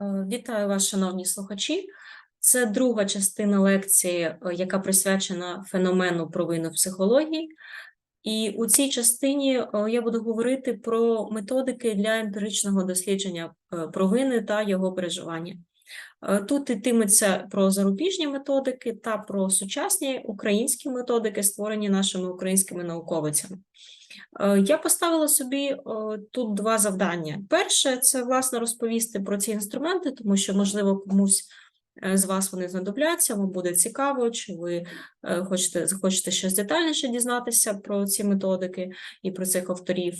Е, Вітаю вас, шановні слухачі. Це друга частина лекції, е, яка присвячена феномену провини в психології. І у цій частині е, я буду говорити про методики для емпіричного дослідження провини та його переживання. Е, Тут йтиметься про зарубіжні методики та про сучасні українські методики, створені нашими українськими науковицями. Е, Я поставила собі е, тут два завдання. Перше це власне розповісти про ці інструменти, тому що, можливо, комусь з вас вони знадобляться, вам буде цікаво, чи ви хочете, захочете щось детальніше дізнатися про ці методики і про цих авторів.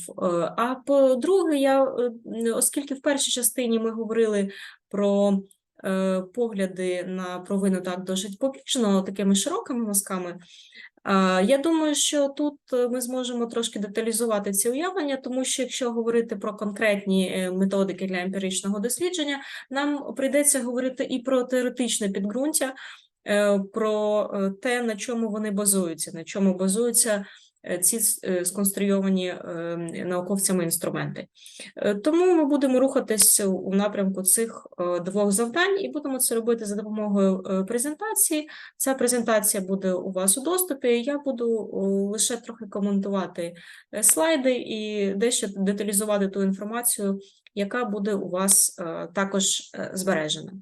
А по-друге, я, оскільки в першій частині ми говорили про погляди на провину так досить побіжно, такими широкими мазками, Я думаю, що тут е, ми зможемо трошки деталізувати ці уявлення, тому що якщо говорити про конкретні е, методики для емпіричного дослідження, нам прийдеться говорити і про теоретичне підґрунтя, е, про е, те, на чому вони базуються, на чому базуються е, ці е, сконструйовані е, науковцями інструменти. Е, Тому ми будемо рухатись у напрямку цих е, двох завдань і будемо це робити за допомогою е, презентації. Ця презентація буде у вас у доступі. Я буду лише трохи коментувати е, слайди і дещо деталізувати ту інформацію, яка буде у вас е, також е, збережена.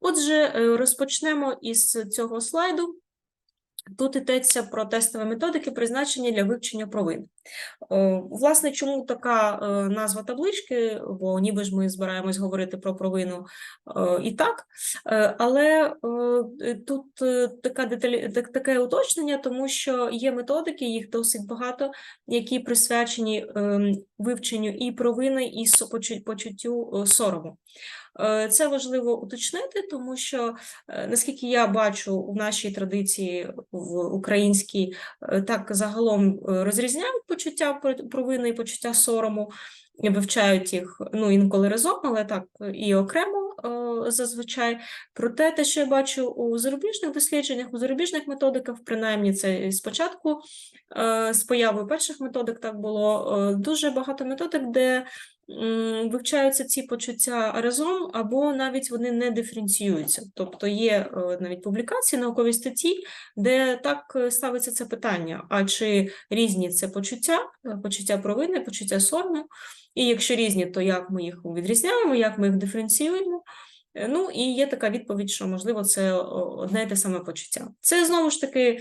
Отже, е, розпочнемо із цього слайду. Тут йдеться про тестові методики, призначені для вивчення провин. Е, Власне, чому така е, назва таблички? Бо ніби ж ми збираємось говорити про провину е, і так, але тут така деталі, таке уточнення, тому що є методики, їх досить багато, які присвячені ем, вивченню і провини, і почуттю сорому. Е, Це важливо уточнити, тому що, е, наскільки я бачу, в нашій традиції в українській е, так загалом розрізняють почуття провини і почуття сорому, вивчають їх ну, інколи разом, але так і окремо зазвичай. Проте те, що я бачу у зарубіжних дослідженнях, у зарубіжних методиках, принаймні це спочатку з появою перших методик так було, дуже багато методик, де вивчаються ці почуття разом, або навіть вони не диференціюються. Тобто є е, навіть публікації, наукові статті, де так е, ставиться це питання: а чи різні це почуття, е, почуття провини, почуття сорому, і якщо різні, то як ми їх відрізняємо, як ми їх диференціюємо? Е, Ну і є така відповідь, що можливо це одне і те саме почуття. Це знову ж таки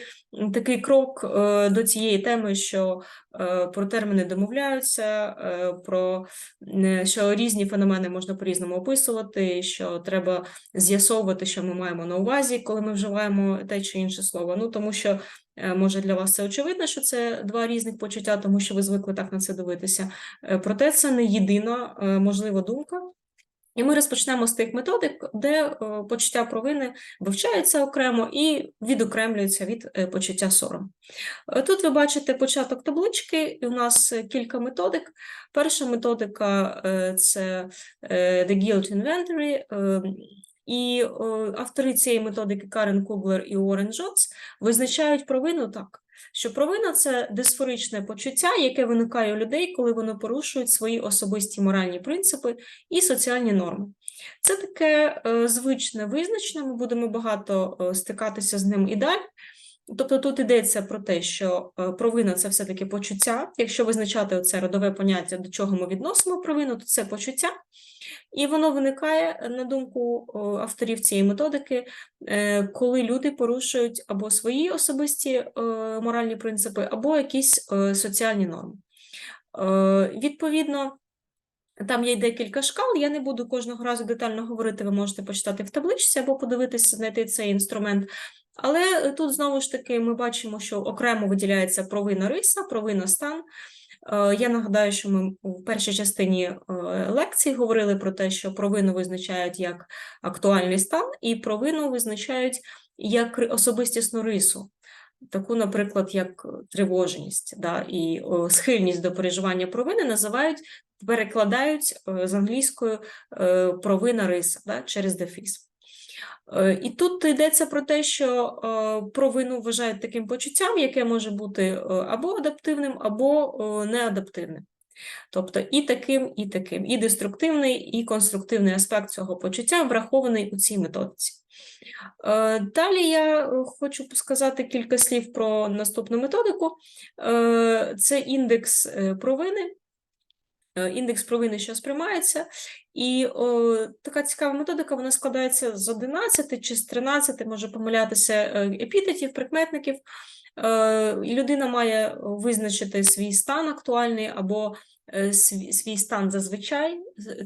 такий крок е, до цієї теми, що е, про терміни домовляються, е, про е, що різні феномени можна по-різному описувати, що треба з'ясовувати, що ми маємо на увазі, коли ми вживаємо те чи інше слово. Ну тому що е, може для вас це очевидно, що це два різних почуття, тому що ви звикли так на це дивитися. Е, Проте це не єдина е, можлива думка. І ми розпочнемо з тих методик, де е, почуття провини вивчаються окремо і відокремлюються від е, почуття сорому. Е, Тут ви бачите початок таблички, і у нас кілька методик. Перша методика це The Guilt Inventory, і автори цієї методики Карен Куглер і Уоррен Джонс визначають провину так, що провина це дисфоричне почуття, яке виникає у людей, коли вони порушують свої особисті моральні принципи і соціальні норми. Це таке е, звичне визначення, ми будемо багато е, стикатися з ним і далі. Тобто тут йдеться про те, що е, провина це все-таки почуття. Якщо визначати оце родове поняття, до чого ми відносимо провину, то це почуття. І воно виникає, на думку авторів цієї методики, е, коли люди порушують або свої особисті е, моральні принципи, або якісь е, соціальні норми. Е, Відповідно, там є декілька шкал, я не буду кожного разу детально говорити, ви можете почитати в табличці або подивитися, знайти цей інструмент. Але тут знову ж таки ми бачимо, що окремо виділяється провина риса, провина стан. Е, Я нагадаю, що ми в першій частині е, лекції говорили про те, що провину визначають як актуальний стан, і провину визначають як особистісну рису. Таку, наприклад, як тривожність да, і схильність до переживання провини називають, перекладають е, з англійською провина риса да, через дефіс. Е, І тут йдеться про те, що е, провину вважають таким почуттям, яке може бути е, або адаптивним, або неадаптивним. Тобто і таким, і таким, і деструктивний, і конструктивний аспект цього почуття врахований у цій методиці. Далі я хочу сказати кілька слів про наступну методику. Це індекс провини. Е, Індекс провини, що сприймається, і о, така цікава методика, вона складається з 11 чи з 13, може помилятися е, епітетів, прикметників. Е, Людина має визначити свій стан актуальний або свій, свій стан зазвичай,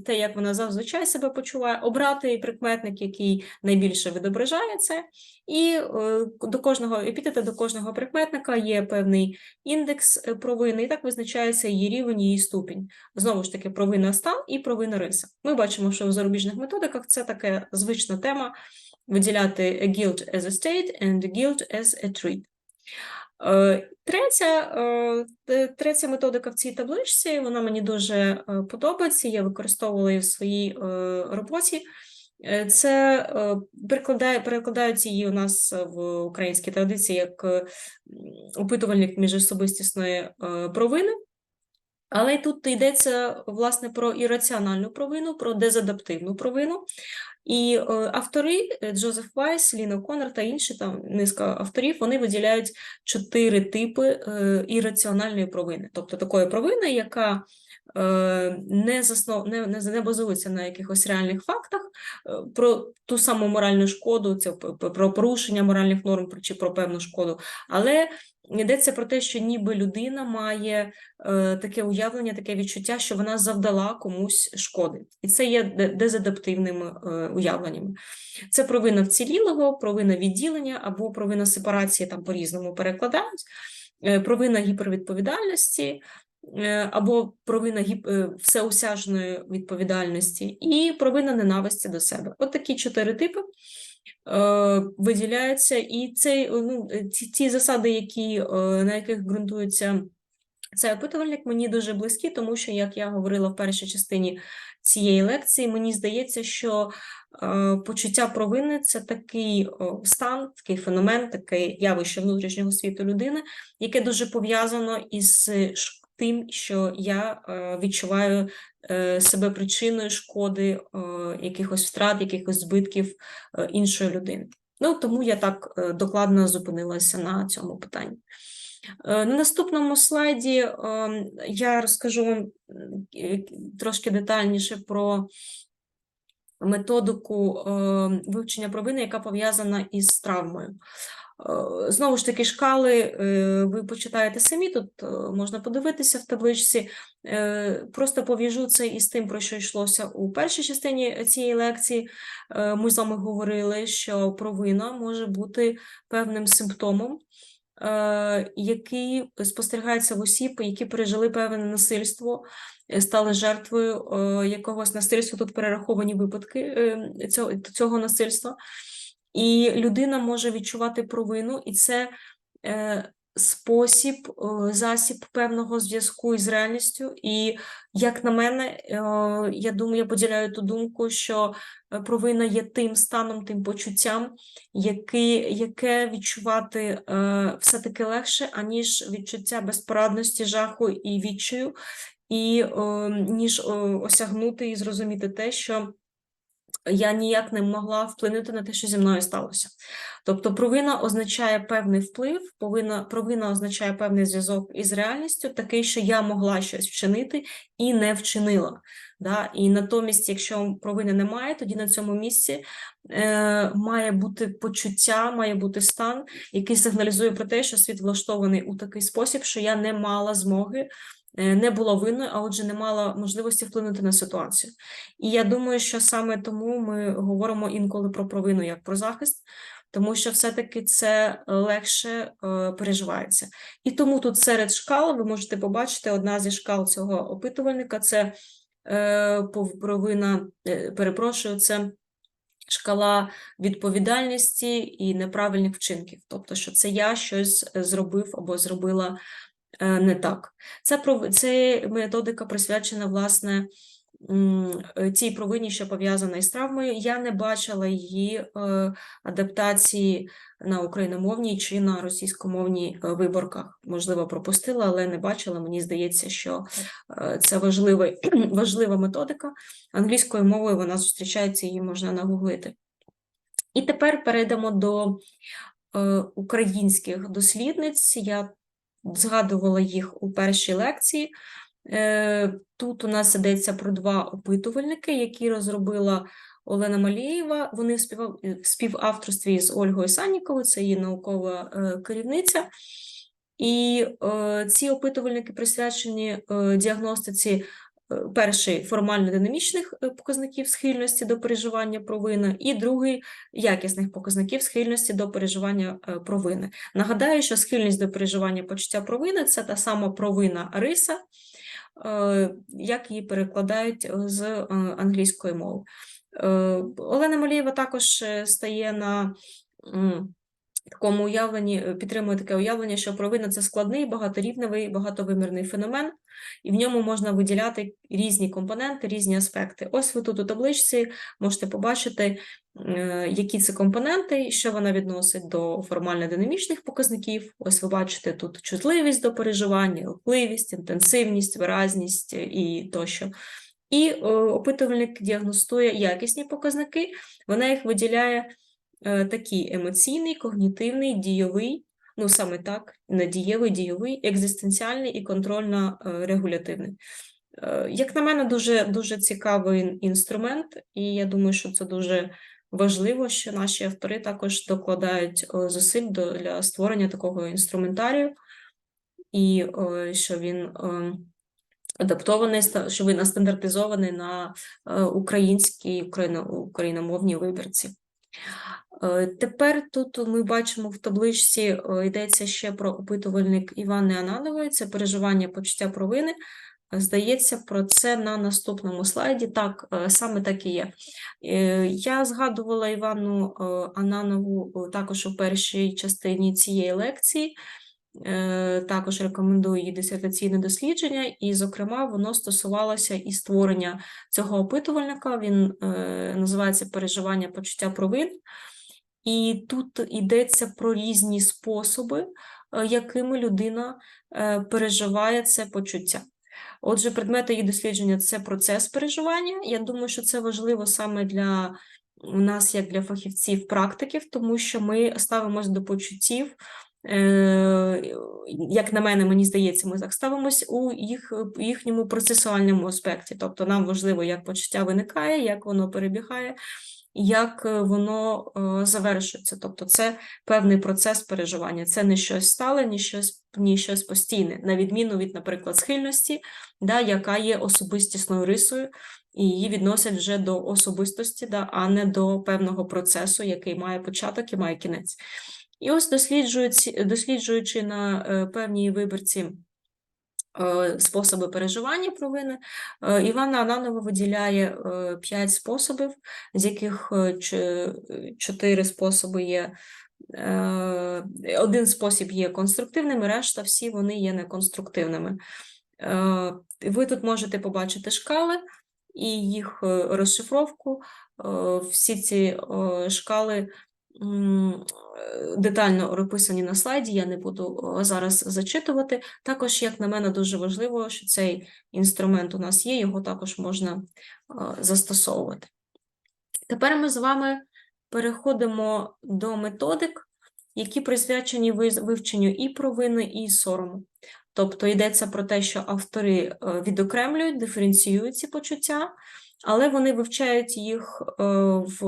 те, як вона зазвичай себе почуває, обрати прикметник, який найбільше відображає це, і е, до кожного епітета, до кожного прикметника є певний індекс е, провини, і так визначається її рівень, її ступінь. Знову ж таки, провина стан і провина риса. Ми бачимо, що в зарубіжних методиках це така звична тема виділяти guilt as a state and guilt as a trait. Е, Третя, е, третя методика в цій табличці, вона мені дуже е, подобається, я використовувала її в своїй роботі. Це перекладає, перекладають її у нас в українській традиції як опитувальник міжособистісної провини. Але тут йдеться власне про ірраціональну провину, про дезадаптивну провину. І е, автори е, Джозеф Вайс, Ліна Коннор та інші там низка авторів вони виділяють чотири типи е, ірраціональної провини, тобто такої провини, яка не, заснов... не, не, базується на якихось реальних фактах, е, про ту саму моральну шкоду, це про порушення моральних норм чи про певну шкоду, але йдеться про те, що ніби людина має е, таке уявлення, таке відчуття, що вона завдала комусь шкоди. І це є де- дезадаптивними е, уявленнями. Це провина вцілілого, провина відділення або провина сепарації, там по-різному перекладають, е, провина гіпервідповідальності. Е, Або провина гіп- е, всеосяжної відповідальності і провина ненависті до себе. От такі чотири типи е, виділяються, і цей, ну, ці, ці засади, які, е, на яких ґрунтується цей опитувальник, мені дуже близькі, тому що, як я говорила в першій частині цієї лекції, мені здається, що е, почуття провини це такий стан, такий феномен, таке явище внутрішнього світу людини, яке дуже пов'язано із тим, що я е, відчуваю е, себе причиною шкоди, е, якихось втрат, якихось збитків іншої людини. Ну, тому я так докладно зупинилася на цьому питанні. На наступному слайді я розкажу вам трошки детальніше про методику вивчення провини, яка пов'язана із травмою. Е, Знову ж таки, шкали е, ви почитаєте самі, тут е, можна подивитися в табличці. Просто пов'яжу це із тим, про що йшлося у першій частині цієї лекції. Ми з вами говорили, що провина може бути певним симптомом, який спостерігається в осіб, які пережили певне насильство, стали жертвою якогось насильства. Тут перераховані випадки цього насильства. І людина може відчувати провину, і це е, спосіб, е, засіб певного зв'язку із реальністю. І, як на мене, е, я думаю, я поділяю ту думку, що е, провина є тим станом, тим почуттям, який, яке відчувати е, все-таки легше, аніж відчуття безпорадності, жаху і відчаю, і е, ніж е, осягнути і зрозуміти те, що я ніяк не могла вплинути на те, що зі мною сталося. Тобто, провина означає певний вплив, повинна, провина означає певний зв'язок із реальністю, такий, що я могла щось вчинити і не вчинила. Да? І натомість, якщо провини немає, тоді на цьому місці е, має бути почуття, має бути стан, який сигналізує про те, що світ влаштований у такий спосіб, що я не мала змоги. Е, Не була винною, а отже, не мала можливості вплинути на ситуацію. І я думаю, що саме тому ми говоримо інколи про провину як про захист, тому що все-таки це легше е, переживається. І тому тут серед шкал ви можете побачити одна зі шкал цього опитувальника це е, провина, перепрошую, це шкала відповідальності і неправильних вчинків. Тобто, що це я щось зробив або зробила не так. Це, це методика присвячена, власне, е, провині, що пов'язана із травмою. Я не бачила її е, адаптації на україномовній чи на російськомовній е, виборках. Можливо, пропустила, але не бачила. Мені здається, що е, це важливий, важлива методика. Англійською мовою вона зустрічається, її можна нагуглити. І тепер перейдемо до е, українських дослідниць. Я згадувала їх у першій лекції. Е, Тут у нас йдеться про два опитувальники, які розробила Олена Малієва. Вони в в співавторстві з Ольгою Санніковою, це її наукова е, керівниця. І е, ці опитувальники присвячені е, діагностиці е, перший формально-динамічних е, показників схильності до переживання провини, і другий якісних показників схильності до переживання е, провини. Нагадаю, що схильність до переживання почуття провини це та сама провина риса, е, як її перекладають е, з е, англійської мови. Е, Олена Малієва також е, стає на такому уявленні, е, підтримує таке уявлення, що провина це складний, багаторівневий, багатовимірний феномен, і в ньому можна виділяти різні компоненти, різні аспекти. Ось ви тут у табличці можете побачити, е, які це компоненти, що вона відносить до формально-динамічних показників. Ось ви бачите тут чутливість до переживання, рухливість, інтенсивність, виразність е, і тощо. І опитувальник діагностує якісні показники, вона їх виділяє е, такі: емоційний, когнітивний, дійовий, ну саме так, не дієвий, дійовий, екзистенціальний і контрольно-регулятивний. Е, Як на мене, дуже, дуже цікавий інструмент, і я думаю, що це дуже важливо, що наші автори також докладають е, зусиль для створення такого інструментарію, і е, що він е, адаптований, що він стандартизований на е, українській україно- україномовній вибірці. Е, Тепер тут ми бачимо в табличці е, йдеться ще про опитувальник Івани Ананової, це переживання почуття провини. Е, Здається, про це на наступному слайді. Так, саме так і є. Я згадувала Івану Ананову також у першій частині цієї лекції. Е, Також рекомендую її дисертаційне дослідження, і, зокрема, воно стосувалося і створення цього опитувальника. Він е, називається переживання почуття провин. І тут йдеться про різні способи, е, якими людина переживає це почуття. Отже, предмети її дослідження це процес переживання. Я думаю, що це важливо саме для нас, як для фахівців, практиків, тому що ми ставимось до почуттів. Е, Як на мене, мені здається, ми так ставимось у їх, їхньому процесуальному аспекті. Тобто нам важливо, як почуття виникає, як воно перебігає, як е, воно е, завершується. Тобто, це певний процес переживання. Це не щось стале, ні щось, ні щось постійне, на відміну від, наприклад, схильності, да, яка є особистісною рисою, і її відносять вже до особистості, да, а не до певного процесу, який має початок і має кінець. І ось досліджуючи, на е, певній вибірці е, способи переживання провини, е, Івана Ананова виділяє п'ять способів, з яких чотири способи є. Один спосіб є конструктивним, решта всі вони є неконструктивними. Ви тут можете побачити шкали і їх розшифровку. Всі ці шкали детально розписані на слайді, я не буду е, зараз зачитувати. Також, як на мене, дуже важливо, що цей інструмент у нас є, його також можна е, застосовувати. Тепер ми з вами переходимо до методик, які присвячені вивченню і провини, і сорому. Тобто йдеться про те, що автори е, відокремлюють, диференціюють ці почуття, але вони вивчають їх е, в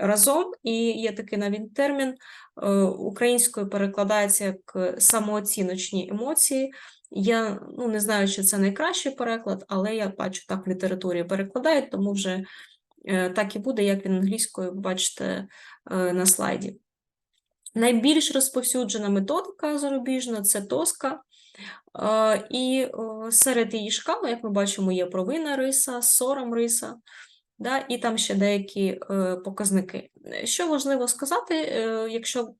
разом, і є такий навіть термін е, українською перекладається як самооціночні емоції. Я ну, не знаю, чи це найкращий переклад, але я бачу так в літературі перекладають, тому вже е, так і буде, як він англійською, бачите на слайді. Найбільш розповсюджена методика зарубіжна це тоска. Е, І е, серед її шкали, як ми бачимо, є провина риса, сором риса, да, і там ще деякі е, показники. Що важливо сказати, якщо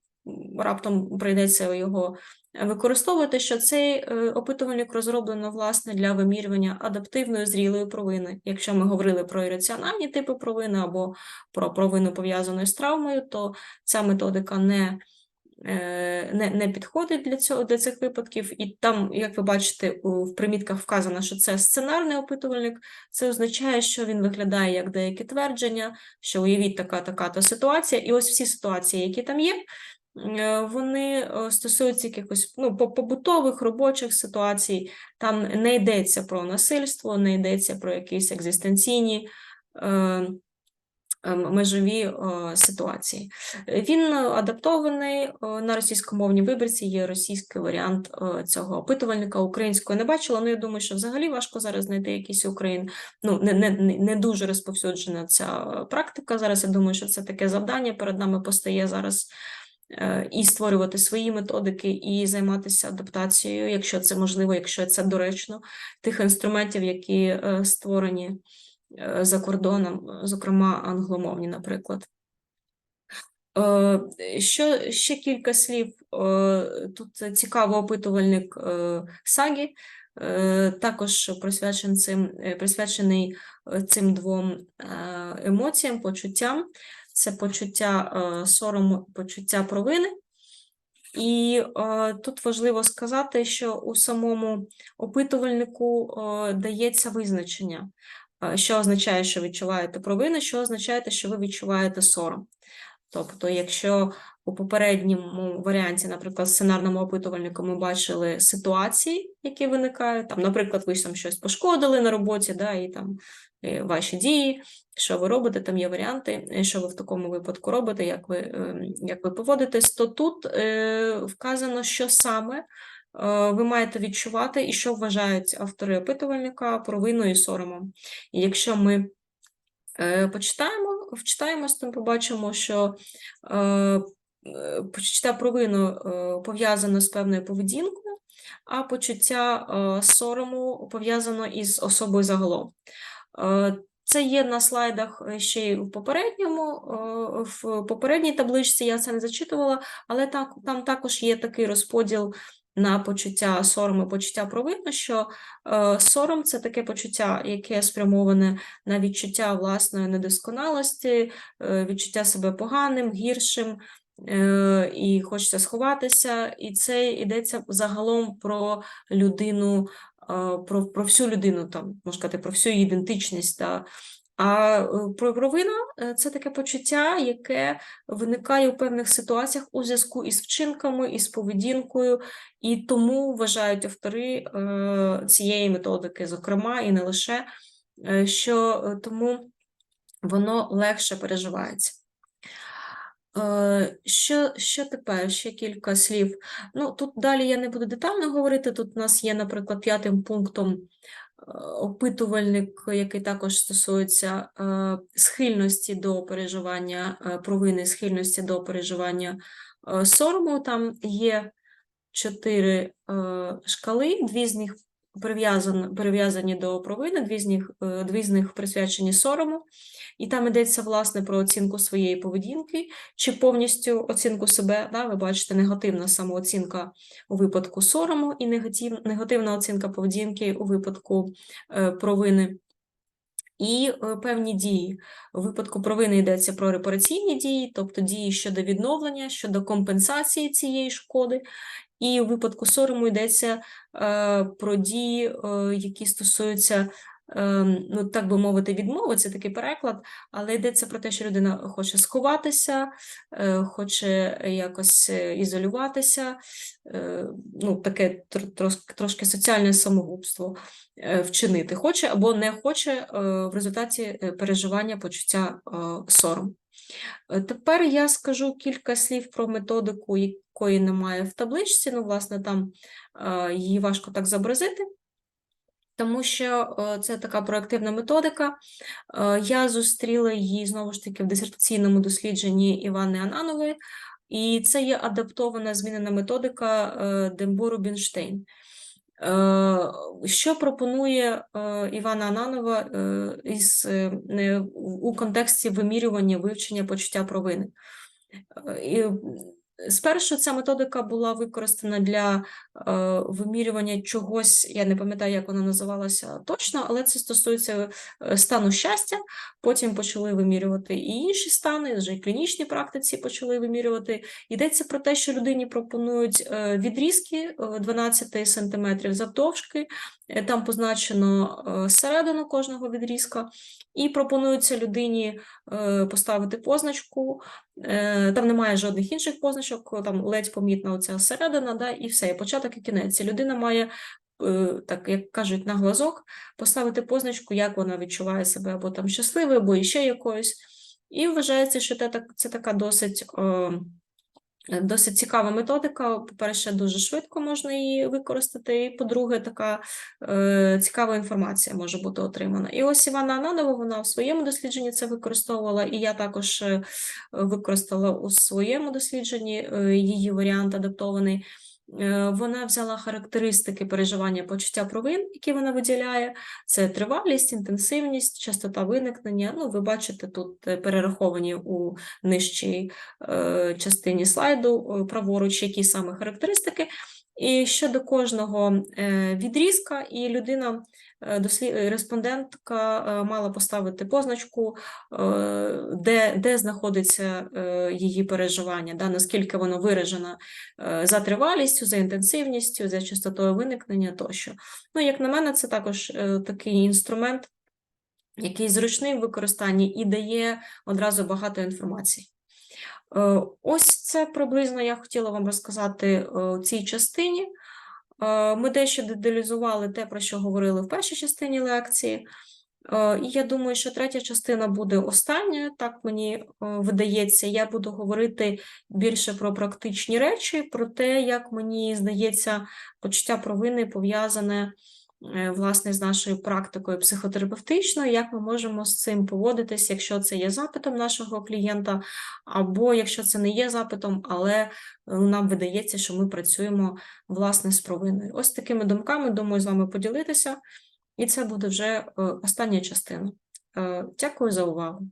раптом прийдеться його використовувати, що цей опитувальник розроблено власне для вимірювання адаптивної зрілої провини. Якщо ми говорили про ірраціональні типи провини або про провину пов'язану з травмою, то ця методика не не, не підходить для цього для цих випадків, і там, як ви бачите, у- в примітках вказано, що це сценарний опитувальник. Це означає, що він виглядає як деякі твердження, що уявіть така така то ситуація, і ось всі ситуації, які там є, е, вони е, стосуються якихось ну, побутових робочих ситуацій. Там не йдеться про насильство, не йдеться про якісь екзистенційні. Е, Межові е, ситуації. Він е, адаптований е, на російськомовній вибірці, є російський варіант е, цього опитувальника. Українською не бачила, але я думаю, що взагалі важко зараз знайти якийсь Україн. Ну, не, не, не дуже розповсюджена ця е, практика. Зараз я думаю, що це таке завдання перед нами постає зараз. е, І створювати свої методики, і займатися адаптацією, якщо це можливо, якщо це доречно, тих інструментів, які е, створені е, за кордоном, зокрема англомовні, наприклад. Е, Що ще кілька слів. Е, Тут цікавий опитувальник е, Сагі, е, також присвячений цим, е, присвячений е, цим двом е, емоціям, почуттям. Це почуття е, сорому, почуття провини. І е, тут важливо сказати, що у самому опитувальнику е, дається визначення, е, що означає, що відчуваєте провину, що означає, що ви відчуваєте сором. Тобто, якщо у попередньому варіанті, наприклад, сценарному опитувальнику ми бачили ситуації, які виникають, там, наприклад, ви там щось пошкодили на роботі, да, і там е, ваші дії, що ви робите, там є варіанти, е, що ви в такому випадку робите, як ви, е, як ви поводитесь, то тут е, вказано, що саме е, ви маєте відчувати і що вважають автори опитувальника провиною і соромом. І якщо ми е, почитаємо, вчитаємось, то побачимо, що е, е, почуття провину е, пов'язано з певною поведінкою, а почуття е, сорому пов'язано із особою загалом. Е, Це є на слайдах е, ще й в попередньому, е, в попередній табличці я це не зачитувала, але так, там також є такий розподіл на почуття сорому, почуття провини, що е, сором це таке почуття, яке спрямоване на відчуття власної недосконалості, е, відчуття себе поганим, гіршим, е, і хочеться сховатися. І це йдеться загалом про людину, е, про, про всю людину, там, можна сказати, про всю її ідентичність. Та, а е, провина е, це таке почуття, яке виникає у певних ситуаціях у зв'язку із вчинками, із поведінкою, і тому вважають автори е, цієї методики, зокрема, і не лише, що тому воно легше переживається. Що, що тепер? Ще кілька слів. Ну, тут далі я не буду детально говорити. Тут у нас є, наприклад, п'ятим пунктом опитувальник, який також стосується е, схильності до переживання е, провини, схильності до переживання е, сорому. Там є чотири шкали, дві з них прив'язані, до провини, дві з них, е, дві з них присвячені сорому. І там йдеться власне про оцінку своєї поведінки чи повністю оцінку себе. Да? Ви бачите, негативна самооцінка у випадку сорому і негатив, негативна оцінка поведінки у випадку е, провини. І е, певні дії. У випадку провини йдеться про репараційні дії, тобто дії щодо відновлення, щодо компенсації цієї шкоди. І у випадку сорому йдеться е, про дії, е, які стосуються ем, ну, так би мовити, відмови, це такий переклад, але йдеться про те, що людина хоче сховатися, е, хоче якось е, ізолюватися, е, ну, таке тр- трошки, трошки соціальне самогубство е, вчинити хоче або не хоче е, в результаті е, переживання почуття е, сорому. Е, Тепер я скажу кілька слів про методику, якої немає в табличці. Ну, власне, там е, її важко так зобразити тому що е, це така проактивна методика. Е, Я зустріла її знову ж таки в дисертаційному дослідженні Івани Ананової, і це є адаптована змінена методика Дембу Рубінштейн. Е, Що пропонує Івана Ананова із, у контексті вимірювання вивчення почуття провини? Спершу ця методика була використана для е, вимірювання чогось, я не пам'ятаю, як вона називалася точно, але це стосується е, стану щастя. Потім почали вимірювати і інші стани, вже і клінічній практиці почали вимірювати. Йдеться про те, що людині пропонують е, відрізки е, 12 см завдовжки, там позначено е, середину кожного відрізка, і пропонується людині поставити позначку. Там немає жодних інших позначок, там ледь помітна оця середина, да, і все, і початок і кінець. І людина має, е, так як кажуть, на глазок поставити позначку, як вона відчуває себе або там щасливою, або ще якоюсь. І вважається, що це, так- це така досить. е, Досить цікава методика. По-перше, дуже швидко можна її використати. І, по-друге, така е, цікава інформація може бути отримана. І ось Івана Ананова, вона в своєму дослідженні це використовувала, і я також е, використала у своєму дослідженні е, її варіант адаптований. Е, Вона взяла характеристики переживання почуття провин, які вона виділяє. Це тривалість, інтенсивність, частота виникнення. Ну, ви бачите тут е, перераховані у нижчій е, частині слайду праворуч, які саме характеристики. І щодо кожного е, відрізка, і людина, е, е, респондентка мала поставити позначку, де, де знаходиться її переживання, да, наскільки воно виражено за тривалістю, за інтенсивністю, за частотою виникнення тощо. Ну, як на мене, це також такий інструмент, який зручний в використанні і дає одразу багато інформації. Е, Ось це приблизно я хотіла вам розказати е, у цій частині. Е, Ми дещо деталізували те, про що говорили в першій частині лекції. І я думаю, що третя частина буде останньою, так мені видається. Я буду говорити більше про практичні речі, про те, як мені здається, почуття провини пов'язане власне з нашою практикою психотерапевтичною, як ми можемо з цим поводитись, якщо це є запитом нашого клієнта, або якщо це не є запитом, але е, нам видається, що ми працюємо власне з провиною. Ось такими думками думаю з вами поділитися, і це буде вже е, остання частина. Е, Дякую за увагу.